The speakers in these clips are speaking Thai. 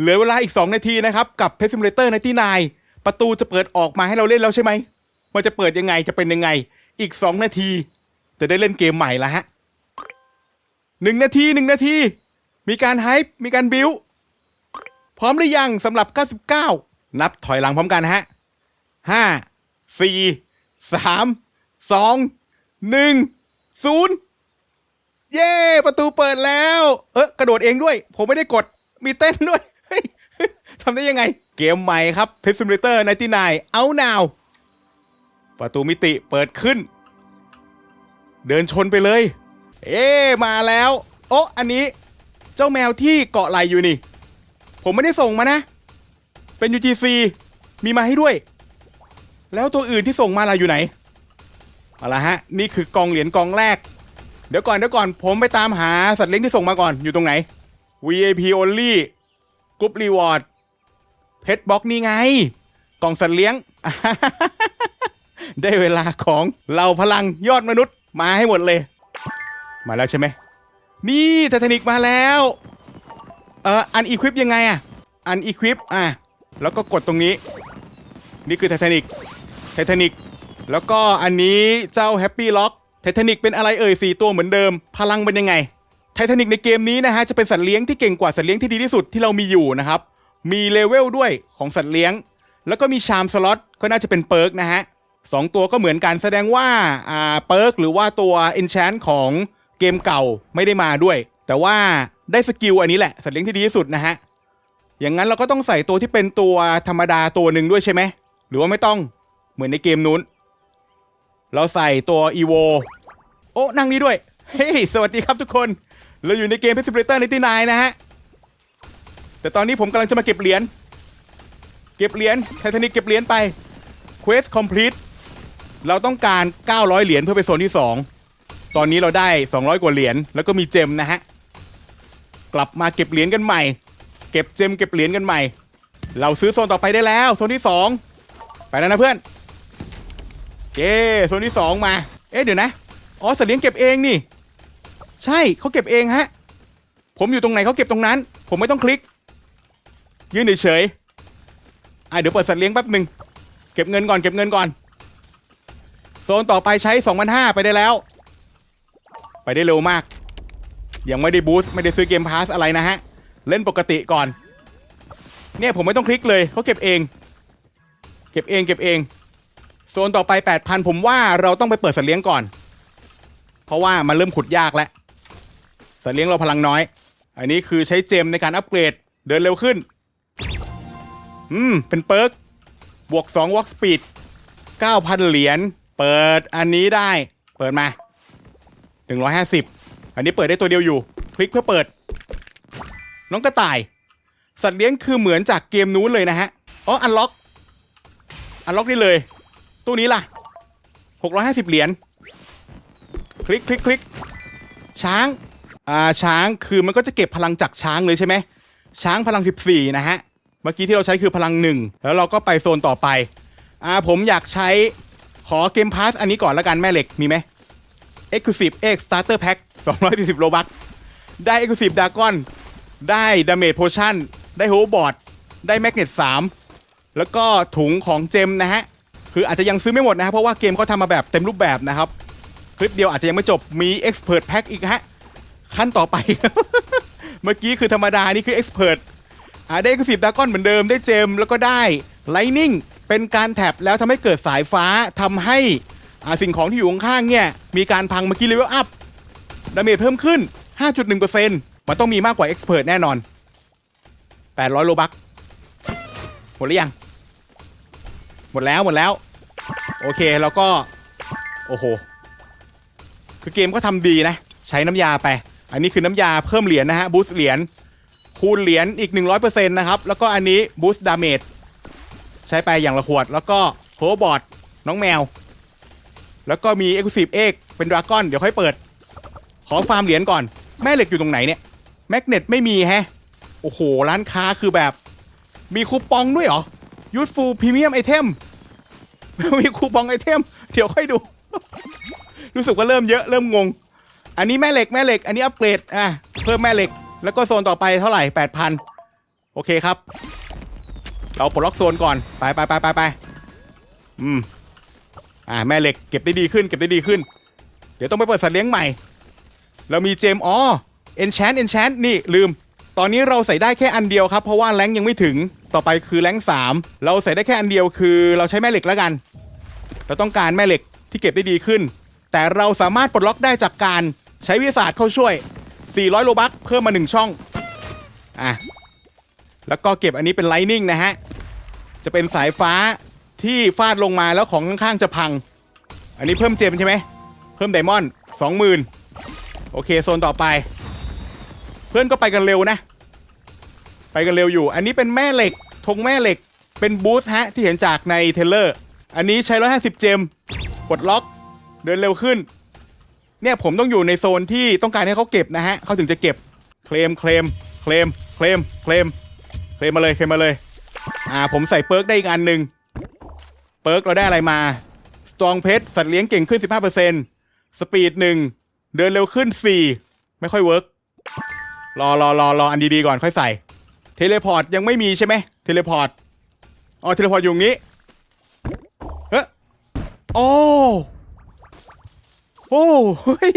เหลือเวลาอีก 2 นาทีนะครับ กับเพ s ซิมเลเตอร์ในที่นายประตูจะเปิดออกมาให้เราเล่นแล้วใช่ไหม มันจะเปิดยังไงจะเป็นยังไง อีก 2 นาที จะได้เล่นเกมใหม่ล้วฮะหนึ่งนาทีหนึ่งนาที มีการไฮป์มีการบิวพร้อมหรือยังสำหรับ 99 นับถอยหลังพร้อมกันฮะห้าสี่สามสองหนึ่งศูนย์เย้ ประตูเปิดแล้ว เออกระโดดเองด้วย ผมไม่ได้กด มีเต้นด้วย ทำได้ยังไง เกมใหม่ครับ p e t Simulator 99 เอานาว ประตูมิติเปิดขึ้น เดินชนไปเลย เอ๊มาแล้ว โอ้อันนี้ เจ้าแมวที่เกาะไหลอยู่นี่ ผมไม่ได้ส่งมานะ เป็น UGC มีมาให้ด้วย แล้วตัวอื่นที่ส่งมาล่ะอยู่ไหนเอาละฮะ นี่คือกองเหรียญกองแรก เดี๋ยวก่อนเดี๋ยวก่อน ผมไปตามหาสัตว์เลี้ยงที่ส่งมาก่อนอยู่ตรงไหน VIP only กรุ๊ปรีวอร์ดเพชรบ็อกนี่ไง กล่องสัตว์เลี้ยง ได้เวลาของเราพลังยอดมนุษย์มาให้หมดเลย มาแล้วใช่ไหม นี่ไททานิกมาแล้ว เอออันอีควิปยังไงอะอันอีควิปอะ แล้วก็กดตรงนี้ นี่คือไททานิกไททานิกแล้วก็อันนี้เจ้าแฮปปี้ล็อกไททานิกเป็นอะไรเอ่ยสี่ตัวเหมือนเดิม พลังเป็นยังไง ไททานิกในเกมนี้นะฮะจะเป็นสัตว์เลี้ยงที่เก่งกว่าสัตว์เลี้ยงที่ดีที่สุดที่เรามีอยู่นะครับ มีเลเวลด้วยของสัตว์เลี้ยง แล้วก็มีชามสล็อตก็น่าจะเป็นเปิร์กนะฮะสองตัวก็เหมือนกันแสดงว่าอ่าเปิร์กหรือว่าตัว enchant ของเกมเก่าไม่ได้มาด้วย แต่ว่าได้สกิลอันนี้แหละสัตว์เลี้ยงที่ดีที่สุดนะฮะอย่างนั้นเราก็ต้องใส่ตัวที่เป็นตัวธรรมดาตัวหนึ่งด้วยใช่ไหมหรือว่าไม่ต้องเหมือนในเกมนู้น เราใส่ตัวอีโวโอ้นั่งนี้ด้วย เฮ้ยสวัสดีครับทุกคน เราอยู่ในเกม p e s s i m u l a t o r 99นายนะฮะ แต่ตอนนี้ผมกำลังจะมาเก็บเหรียญ เก็บเหรียญไททานิกเก็บเหรียญไป Quest complete เราต้องการ 900 เหรียญเพื่อไปโซนที่ 2 ตอนนี้เราได้ 200 กว่าเหรียญแล้วก็มีเจมนะฮะ กลับมาเก็บเหรียญกันใหม่ เก็บเจมเก็บเหรียญกันใหม่ เราซื้อโซนต่อไปได้แล้ว โซนที่สองไปแล้วนะเพื่อนเจโซนที่สองมา เอ๊ะเดี๋ยวนะ อ๋อสเลียงเก็บเองนี่ ใช่เขาเก็บเองฮะ ผมอยู่ตรงไหนเขาเก็บตรงนั้น ผมไม่ต้องคลิก ยืนเฉยๆอะเดี๋ยวเปิดสัตว์เลี้ยงแป๊บหนึ่งเก็บเงินก่อนเก็บเงินก่อน โซนต่อไปใช้2,500ไปได้แล้ว ไปได้เร็วมาก ยังไม่ได้บูสต์ไม่ได้ซื้อเกมพาสอะไรนะฮะ เล่นปกติก่อน เนี่ยผมไม่ต้องคลิกเลยเขาเก็บเอง เก็บเองเก็บเอง โซนต่อไป 8,000 ผมว่าเราต้องไปเปิดสัตว์เลี้ยงก่อน เพราะว่ามันเริ่มขุดยากแล้ว สัตว์เลี้ยงเราพลังน้อย อันนี้คือใช้เจมในการอัปเกรด เดินเร็วขึ้น อืม เป็นเปิร์กบวก2 walk speed 9,000 เหรียญ เปิดอันนี้ได้ เปิดมา 150 อันนี้เปิดได้ตัวเดียวอยู่ คลิกเพื่อเปิด น้องกระต่าย สัตว์เลี้ยงคือเหมือนจากเกมนู้นเลยนะฮะ อ๋อ อันล็อก อันล็อกได้เลย ตู้นี้ล่ะ 650 เหรียญ คลิกคลิกคลิก ช้าง อ่าช้างคือมันก็จะเก็บพลังจากช้างเลยใช่ไหมช้างพลัง 14 นะฮะ เมื่อกี้ที่เราใช้คือพลังหนึ่งแล้วเราก็ไปโซนต่อไป อ่าผมอยากใช้ขอเกมพาสอันนี้ก่อนล้วกันแม่เหล็กมีไหม Exclusive X Starter Pack 240โลบักได้ Exclusive Dragon ได้ Damage Potion ได้ Hoverboard ได้ Magnet 3แล้วก็ถุงของเจมนะฮะ คืออาจจะยังซื้อไม่หมดนะครับเพราะว่าเกมเขาทำมาแบบเต็มรูปแบบนะครับ คลิปเดียวอาจจะยังไม่จบมี Expert Pack อีกฮะ ขั้นต่อไป เมื่อกี้คือธรรมดา นี่คือ Expert อ่าได้ Exclusive Dragon เหมือนเดิมได้เจมแล้วก็ได้ Lightning เป็นการแท็บแล้วทำให้เกิดสายฟ้าทำให้อ่าสิ่งของที่อยู่ข้างๆเนี่ย มีการพังเมื่อกี้เลเวลอัพดาเมจเพิ่มขึ้น 5.1%มันต้องมีมากกว่า Expert แน่นอน 800 โลบักหมดหรือยัง หมดแล้วหมดแล้ว โอเคแล้วก็ โอ้โห คือเกมก็ทำดีนะ ใช้น้ำยาไป อันนี้คือน้ำยาเพิ่มเหรียญนะฮะบูสต์เหรียญคูณเหรียญอีก 100%นะครับ แล้วก็อันนี้บูสต์ดาเมจใช้ไปอย่างละขวด แล้วก็โฮบอดน้องแมว แล้วก็มี Exclusive Egg เป็นดราก้อนเดี๋ยวค่อยเปิด ขอฟาร์มเหรียญก่อนแม่เหล็กอยู่ตรงไหนเนี่ยแมกเนตไม่มีแฮะโอ้โห ร้านค้าคือแบบ มีคูปองด้วยเหรอยูทฟูพรีเมียมไอเทมมีคูปองไอเทม เดี๋ยวค่อยดู รู้สึกว่าเริ่มเยอะเริ่มงง อันนี้แม่เหล็กแม่เหล็ก อันนี้อัปเกรดอะเพิ่มแม่เหล็ก แล้วก็โซนต่อไปเท่าไหร่8,000โอเคครับ เราปลดล็อกโซนก่อนไปไปไปไปไปอืมอ่าแม่เหล็กเก็บได้ดีขึ้น เก็บได้ดีขึ้น เดี๋ยวต้องไปเปิดสัตว์เลี้ยงใหม่ เรามีเจมอ๋อ enchant enchant นี่ลืม ตอนนี้เราใส่ได้แค่อันเดียวครับ เพราะว่าแรงยังไม่ถึงต่อไปคือแรงสามเราใส่ได้แค่อันเดียวคือ เราใช้แม่เหล็กแล้วกัน เราต้องการแม่เหล็กที่เก็บได้ดีขึ้น แต่เราสามารถปลดล็อกได้จากการ ใช้วิทยาศาสตร์เข้าช่วย 400 โลบัคเพิ่มมา 1 ช่อง อะ แล้วก็เก็บอันนี้เป็นไลนิ่งนะฮะ จะเป็นสายฟ้าที่ฟาดลงมาแล้วของข้างๆจะพัง อันนี้เพิ่มเจมใช่ไหม เพิ่มไดมอนด์สองหมื่นโอเค โซนต่อไป เพื่อนก็ไปกันเร็วนะ ไปกันเร็วอยู่ อันนี้เป็นแม่เหล็กธงแม่เหล็ก เป็นบูสต์ฮะที่เห็นจากในเทเลอร์ อันนี้ใช้ 150 เจมปลดล็อก เดินเร็วขึ้น เนี่ยผมต้องอยู่ในโซนที่ต้องการให้เขาเก็บนะฮะเขาถึงจะเก็บเคลมเคลมเคลมเคลมเคลมเคลมมาเลยเคลมมาเลยอ่าผมใส่เปิร์กได้อีกอันหนึ่งเปิร์กเราได้อะไรมาสตรองเพชรสัตว์เลี้ยงเก่งขึ้น 15%สปีดหนึ่งเดินเร็วขึ้น 4 ไม่ค่อยเวิร์กรอรอรอรออันดีๆก่อนค่อยใส่ เทเลพอร์ตยังไม่มีใช่ไหมเทเลพอร์ตอ๋อเทเลพอร์ตอยู่งนี้เฮ้ยโอ้ โอ้เฮ้ย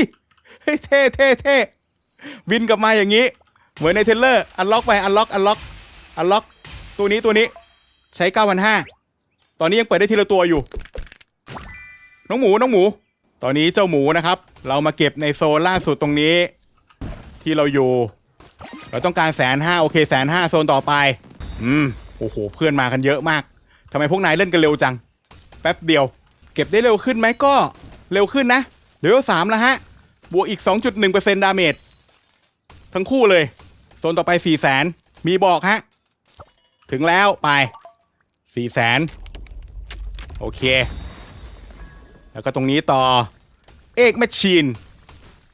เฮ้ยเท่เท่เท่วินกลับมาอย่างนี้ เหมือนในเทเลอร์อันล็อกไปอันล็อกอันล็อกอันล็อกตัวนี้ตัวนี้ใช้9,500ตอนนี้ยังเปิดได้ทีละตัวอยู่ น้องหมูน้องหมู ตอนนี้เจ้าหมูนะครับ เรามาเก็บในโซนล่าสุดตรงนี้ ที่เราอยู่ เราต้องการแสนห้าโอเคแสนห้าโซนต่อไป อืมโอ้โหเพื่อนมากันเยอะมากทำไมพวกนายเล่นกันเร็วจัง แป๊บเดียว เก็บได้เร็วขึ้นไหมก็เร็วขึ้นนะ เลเวลสามแล้วฮะ บวกอีก 2.1%ดาเมจทั้งคู่เลย โซนต่อไป 4 0 0แสนมีบอกฮะ ถึงแล้วไป 4 0 0แสนโอเค แล้วก็ตรงนี้ต่อ เอกแมชชีน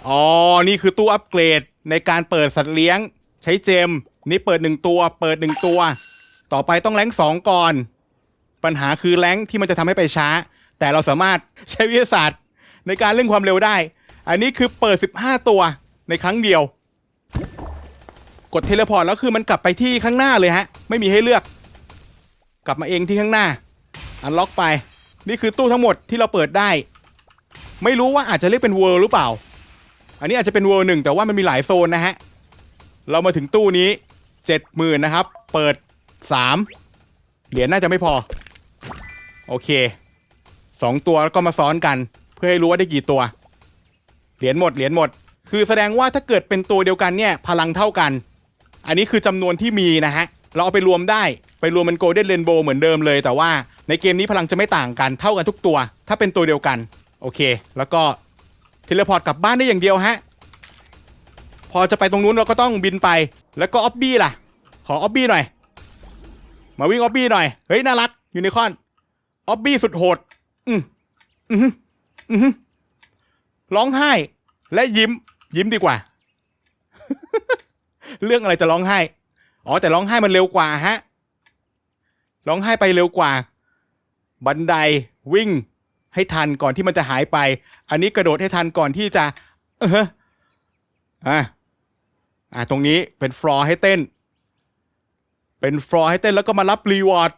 อ๋อ นี่คือตู้อัปเกรดในการเปิดสัตว์เลี้ยง ใช้เจม นี่เปิด 1 ตัว เปิด 1 ตัว ต่อไปต้องแรงสองก่อน ปัญหาคือแรงที่มันจะทำให้ไปช้า แต่เราสามารถใช้วิทยาศาสตร์ ในการเร่งความเร็วได้ อันนี้คือเปิด 15 ตัวในครั้งเดียว กดเทเลพอร์ตแล้วคือมันกลับไปที่ข้างหน้าเลยฮะ ไม่มีให้เลือก กลับมาเองที่ข้างหน้า อันล็อกไป นี่คือตู้ทั้งหมดที่เราเปิดได้ ไม่รู้ว่าอาจจะเรียกเป็นเวิร์หรือเปล่า อันนี้อาจจะเป็นเวิร์หนึ่งแต่ว่ามันมีหลายโซนนะฮะ เรามาถึงตู้นี้เจ็ดหมื่นนะครับ เปิดสามเหรียญน่าจะไม่พอ โอเคสองตัวแล้วก็มาซ้อนกัน พื่อให้รู้ว่าได้กี่ตัว เหรียญหมดเหรียญหมด คือแสดงว่าถ้าเกิดเป็นตัวเดียวกันเนี่ยพลังเท่ากัน อันนี้คือจำนวนที่มีนะฮะ เราเอาไปรวมได้ไปรวมเป็นโกลเด้นเรนโบว์เหมือนเดิมเลย แต่ว่าในเกมนี้พลังจะไม่ต่างกันเท่ากันทุกตัว ถ้าเป็นตัวเดียวกัน โอเค แล้วก็เทเลพอร์ตกลับบ้านได้อย่างเดียวฮะ พอจะไปตรงนู้นเราก็ต้องบินไป แล้วก็ออบบี้ล่ะ ขอออบบี้หน่อย มาวิ่งออบบี้หน่อย เฮ้ยน่ารักยูนิคอนออบบี้สุดโหด อืมอืม ร้องไห้ และยิ้ม ยิ้มดีกว่า เรื่องอะไรจะร้องไห้ อ๋อ แต่ร้องไห้มันเร็วกว่าฮะ ร้องไห้ไปเร็วกว่า บันไดวิ่งให้ทันก่อนที่มันจะหายไป อันนี้กระโดดให้ทันก่อนที่จะ เอออะอะตรงนี้เป็นฟลอร์ให้เต้น เป็นฟลอร์ให้เต้นแล้วก็มารับรีวอร์ด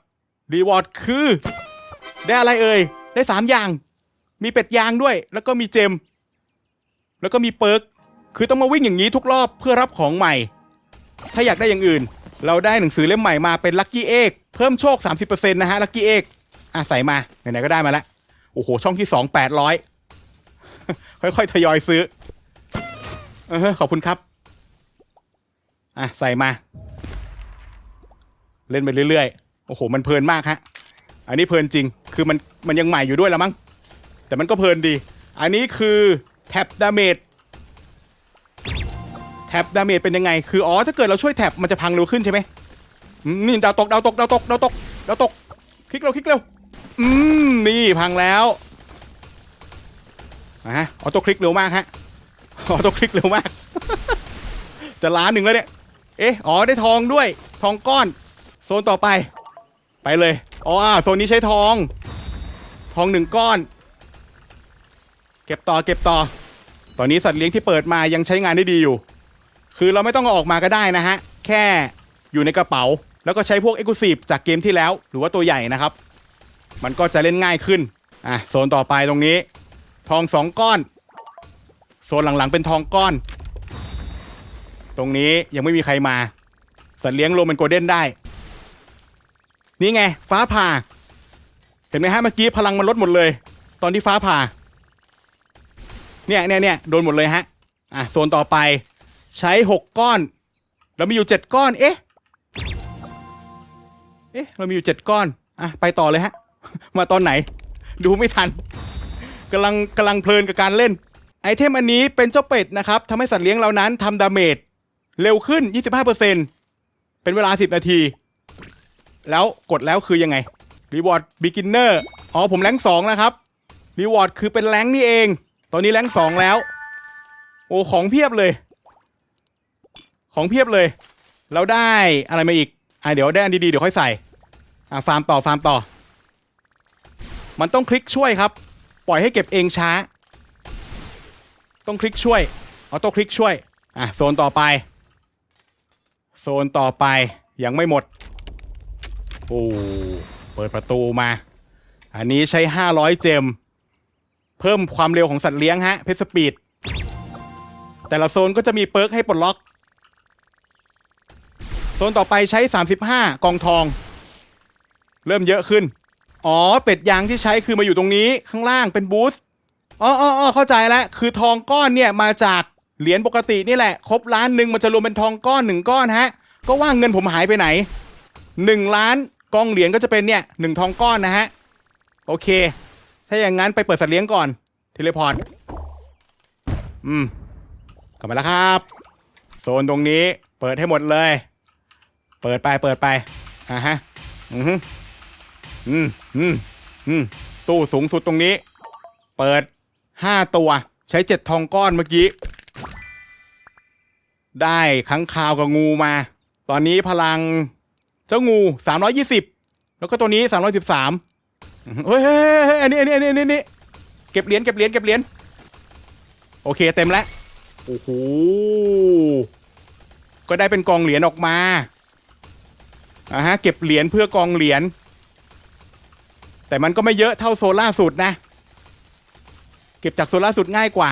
รีวอร์ดคือ ได้อะไรเอ่ย ได้สามอย่าง มีเป็ดยางด้วย แล้วก็มีเจม แล้วก็มีเปิร์กคือต้องมาวิ่งอย่างนี้ทุกรอบเพื่อรับของใหม่ ถ้าอยากได้อย่างอื่น เราได้หนังสือเล่มใหม่มาเป็นลัคกี้เอกเพิ่มโชค 30%นะฮะลัคกี้เอกอะใส่มาไหนๆก็ได้มาแล้วโอ้โห ช่องที่2 800ค่อยๆ ทยอยซื้อเออขอบคุณครับ อะ ใส่มา เล่นไปเรื่อยๆ โอ้โห มันเพลินมากฮะ อันนี้เพลินจริง คือมันมันยังใหม่อยู่ด้วยละมั้ง แต่มันก็เพลินดี อันนี้คือแท็บดาเมจแท็บดาเมจเป็นยังไง คืออ๋อถ้าเกิดเราช่วยแท็บมันจะพังเร็วขึ้นใช่ไหมนี่ดาวตกดาวตกดาวตกดาวตกดาวตก คลิกเร็วคลิกเร็ว อืมนี่พังแล้วนะฮะออโต้คลิกเร็วมากฮะออโต้คลิกเร็วมาก จะล้านหนึ่งแล้วเนี่ย เอ๊ะอ๋อได้ทองด้วย ทองก้อน โซนต่อไป ไปเลย อ๋อโซนนี้ใช้ทอง ทองหนึ่งก้อน ก็บต่อเก็บต่อ ตอนนี้สัตว์เลี้ยงที่เปิดมายังใช้งานได้ดีอยู่ คือเราไม่ต้องเอาออกมาก็ได้นะฮะ แค่อยู่ในกระเป๋า แล้วก็ใช้พวก e x c l u s i v e จากเกมที่แล้ว หรือว่าตัวใหญ่นะครับ มันก็จะเล่นง่ายขึ้น อะโซนต่อไปตรงนี้ ทองสองก้อน โซนหลังๆเป็นทองก้อน ตรงนี้ยังไม่มีใครมา สัตว์เลี้ยงโรมันโกลเด้นได้ นี่ไงฟ้าผ่า เห็นไหมฮะเมื่อกี้พลังมันลดหมดเลย ตอนที่ฟ้าผ่า เนี่ยเนี่ยเนี่ยโดนหมดเลยฮะ อะโซนต่อไปใช้หกก้อนแล้วมีอยู่เจ็ดก้อน เอ๊ะ เอ๊ะ เรามีอยู่เจ็ดก้อน อะ ไปต่อเลยฮะ มาตอนไหน ดูไม่ทันกำลังกำลังเพลินกับการเล่น ไอเทมอันนี้เป็นเจ้าเป็ดนะครับทำให้สัตว์เลี้ยงเรานั้นทำดาเมจเร็วขึ้น 25%เป็นเวลา 10 นาที แล้วกดแล้วคือยังไง Reward Beginner อ๋อผมแรงสองแล้วครับ Reward คือเป็นแรงนี่เอง ตอนนี้แรงสองแล้ว โอ้ของเพียบเลย ของเพียบเลย แล้วได้อะไรมาอีก อะเดี๋ยวได้อันดีๆเดี๋ยวค่อยใส่ อะฟาร์มต่อฟาร์มต่อ มันต้องคลิกช่วยครับ ปล่อยให้เก็บเองช้า ต้องคลิกช่วยออโต้คลิกช่วย อะโซนต่อไป โซนต่อไปยังไม่หมด โอ้ เปิดประตูมา อันนี้ใช้ 500 เจม เพิ่มความเร็วของสัตว์เลี้ยงฮะเพชรสปีด แต่ละโซนก็จะมีเปิร์กให้ปลดล็อก โซนต่อไปใช้ 35 กองทอง เริ่มเยอะขึ้น อ๋อ เป็ดยางที่ใช้คือมาอยู่ตรงนี้ข้างล่างเป็นบูสต์อ๋ออ๋ออ๋อเข้าใจแล้ว คือทองก้อนเนี่ยมาจากเหรียญปกตินี่แหละ ครบล้านหนึ่งมันจะรวมเป็นทองก้อนหนึ่งก้อนฮะ ก็ว่าเงินผมหายไปไหนหนึ่งล้านกองเหรียญก็จะเป็นเนี่ยหนึ่งทองก้อนนะฮะ โอเค ถ้าอย่างนั้นไปเปิดสัตว์เลี้ยงก่อนเทเลพอร์ตอืมกลับมาแล้วครับ โซนตรงนี้ เปิดให้หมดเลย เปิดไปเปิดไปอ่าฮะอือฮึอืมอืมอืมตู้สูงสุดตรงนี้ เปิดห้าตัว ใช้เจ็ดทองก้อนเมื่อกี้ ได้ค้างคาวกับงูมา ตอนนี้พลังเจ้างูสามร้อยยี่สิบแล้วก็ตัวนี้สามร้อยสิบสาม เฮ้ยเฮ้ยเฮ้ยอันนี้อันนี้อันนี้อันนี้เก็บเหรียญเก็บเหรียญเก็บเหรียญโอเคเต็มแล้วโอ้โหก็ได้เป็นกองเหรียญออกมาอ่าฮะเก็บเหรียญเพื่อกองเหรียญแต่มันก็ไม่เยอะเท่าโซล่าสุดนะ เก็บจากโซล่าสุดง่ายกว่า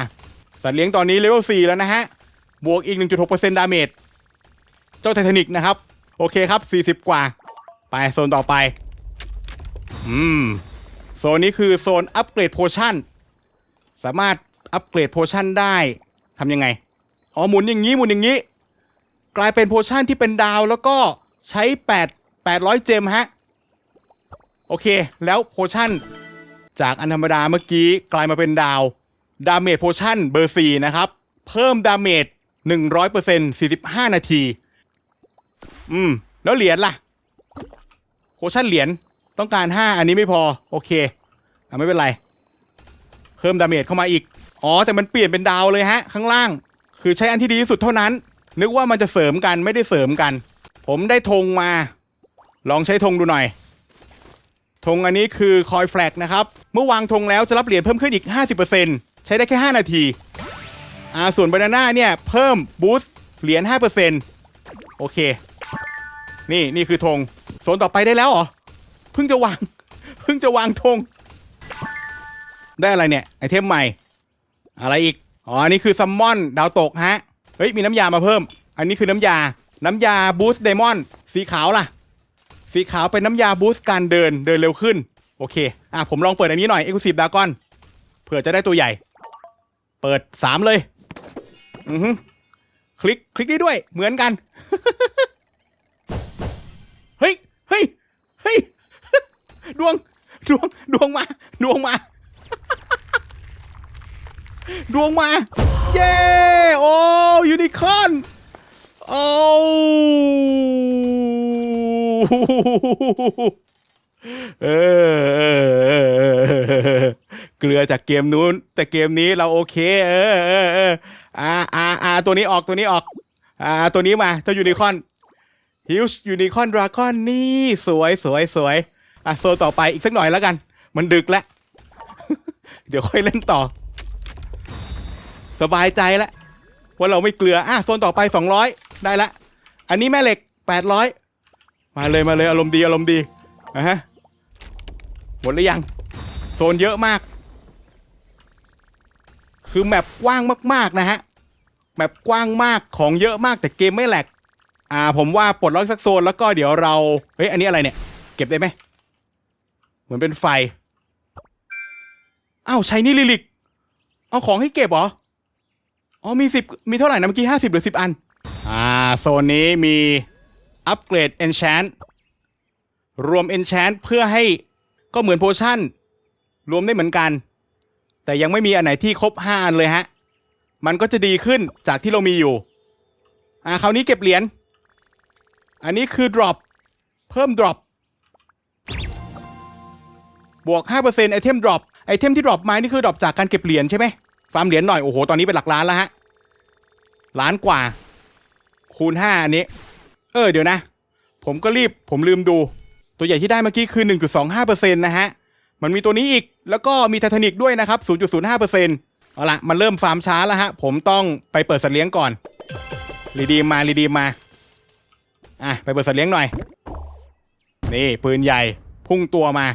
สัตว์เลี้ยงตอนนี้เลเวล4แล้วนะฮะ บวกอีก 1.6%ดาเมจ เจ้าไททานิกนะครับ โอเคครับ 40 กว่า ไปโซนต่อไป อืม โซนนี้คือโซนอัปเกรดโพชั่น สามารถอัปเกรดโพชั่นได้ทำยังไง อ๋อหมุนอย่างนี้หมุนอย่างนี้ กลายเป็นโพชั่นที่เป็นดาวแล้วก็ใช้8 800 เจมฮะ โอเค แล้วโพชั่น จากอันธรรมดาเมื่อกี้กลายมาเป็นดาว ดาเมจโพชั่นเบอร์สี่นะครับ เพิ่มดาเมจ100% 45 นาที อืม แล้วเหรียญล่ะ โพชั่นเหรียญ ต้องการ 5 อันนี้ไม่พอ โอเคอะไม่เป็นไร เพิ่มดาเมจเข้ามาอีก อ๋อ แต่มันเปลี่ยนเป็นดาวเลยฮะ ข้างล่าง คือใช้อันที่ดีที่สุดเท่านั้น นึกว่ามันจะเสริมกันไม่ได้เสริมกัน ผมได้ธงมา ลองใช้ธงดูหน่อยธงอันนี้คือคอยแฟลกนะครับ เมื่อวางธงแล้วจะรับเหรียญเพิ่มขึ้นอีก 50%ใช้ได้แค่ 5 นาทีอ่าส่วนบานาน่าเนี่ยเพิ่มบูสต์เหรียญ5%โอเค นี่นี่คือธงโซนต่อไปได้แล้วเหรอ เพิ่งจะวาง เพิ่งจะวางธงได้อะไรเนี่ย ไอเทมใหม่ อะไรอีก อ๋ออันนี้คือซัมมอนดาวตกฮะ เฮ้ย มีน้ำยามาเพิ่ม อันนี้คือน้ำยา น้ำยาบูสต์ไดมอนด์สีขาวล่ะ สีขาวเป็นน้ำยาบูสต์การเดิน เดินเร็วขึ้น โอเค อะ ผมลองเปิดอันนี้หน่อย Exclusive Dragon เผื่อจะได้ตัวใหญ่ เปิดสามเลย อือฮึคลิก คลิกได้ด้วย เหมือนกัน ดวง ดวง ดวงมา ดวงมา ดวงมา เย้ โอ้ยูนิคอนโอ้เออเกลือจากเกมนู้น แต่เกมนี้เราโอเค เออเออเอออ่าอ่าอ่าตัวนี้ออกตัวนี้ออก อ่า ตัวนี้มาเจ้ายูนิคอนฮิวส์ยูนิคอนดราก้อนนี่ สวยสวยสวย อะโซนต่อไปอีกสักหน่อยแล้วกัน มันดึกแล้ว เดี๋ยวค่อยเล่นต่อ สบายใจแล้วว่าเราไม่เกลืออะโซนต่อไป200ได้ละ อันนี้แม่เหล็กแปดร้อยมาเลยมาเลยอารมณ์ดีอารมณ์ดีอะฮะหมดหรือยัง โซนเยอะมาก คือแมปกว้างมากๆนะฮะแมปกว้างมากของเยอะมากแต่เกมไม่แหลกอ่าผมว่าปลดล็อกสักโซนแล้วก็เดี๋ยวเราเฮ้ยอันนี้อะไรเนี่ย เก็บได้ไหม เหมือนเป็นไฟอ้าวใช้นี่ลิลิก เอาของให้เก็บเหรอ อ๋อมีสิบมีเท่าไหร่นะเมื่อกี้ห้าสิบหรือสิบอัน อ่า โซนนี้มีอัปเกรด enchant รวม enchant เพื่อให้ก็เหมือนโพชั่น รวมได้เหมือนกัน แต่ยังไม่มีอันไหนที่ครบห้าอันเลยฮะ มันก็จะดีขึ้นจากที่เรามีอยู่ อ่าคราวนี้เก็บเหรียญ อันนี้คือ drop เพิ่ม drop บวก5%ไอเทม drop ไอเทมที่ drop มานี่คือ drop จากการเก็บเหรียญใช่ไหมฟาร์มเหรียญหน่อยโอ้โหตอนนี้เป็นหลักล้านแล้วฮะล้านกว่า คูณ5อันนี้ เออเดี๋ยวนะ ผมก็รีบผมลืมดู ตัวใหญ่ที่ได้เมื่อกี้คือ 1.25%นะฮะมันมีตัวนี้อีกแล้วก็มีไททานิกด้วยนะครับ 0.05%เอาละมันเริ่มฟาร์มช้าแล้วฮะ ผมต้องไปเปิดสัตว์เลี้ยงก่อน รีดีมา รีดีมา อะ ไปเปิดสัตว์เลี้ยงหน่อย นี่ปืนใหญ่ พุ่งตัวมา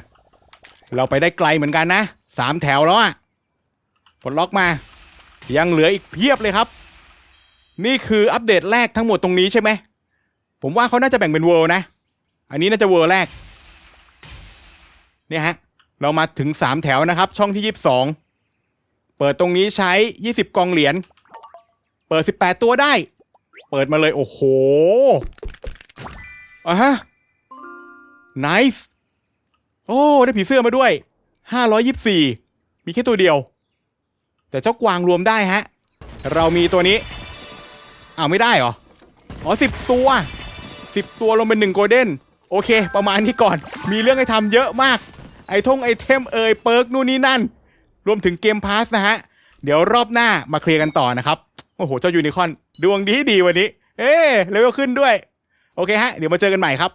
เราไปได้ไกลเหมือนกันนะสามแถวแล้วอะปลดล็อกมา ยังเหลืออีกเพียบเลยครับ นี่คืออัปเดตแรกทั้งหมดตรงนี้ใช่ไหม ผมว่าเขาน่าจะแบ่งเป็นเวิลด์นะ อันนี้น่าจะเวิลด์แรก เนี่ยฮะ เรามาถึงสามแถวนะครับ ช่องที่ยี่สิบสอง เปิดตรงนี้ใช้ยี่สิบกองเหรียญ เปิดสิบแปดตัวได้ เปิดมาเลยโอ้โหอะฮะ nice โอ้ได้ผีเสื้อมาด้วยห้าร้อยยิบสี่มีแค่ตัวเดียว แต่เจ้ากวางรวมได้ฮะ เรามีตัวนี้อ้าวไม่ได้เหรอ อ๋อสิบตัวสิบตัวลงเป็นหนึ่งโกลเด้นโอเค ประมาณนี้ก่อน มีเรื่องให้ทำเยอะมาก ไอทงไอเทมเอ่ยเปิร์กนู่นนี่นั่น รวมถึงเกมพาสนะฮะ เดี๋ยวรอบหน้ามาเคลียร์กันต่อนะครับ โอ้โห เจ้ายูนิคอนดวงดีดีวันนี้ เอ๊เลเวลขึ้นด้วย โอเคฮะ เดี๋ยวมาเจอกันใหม่ครับ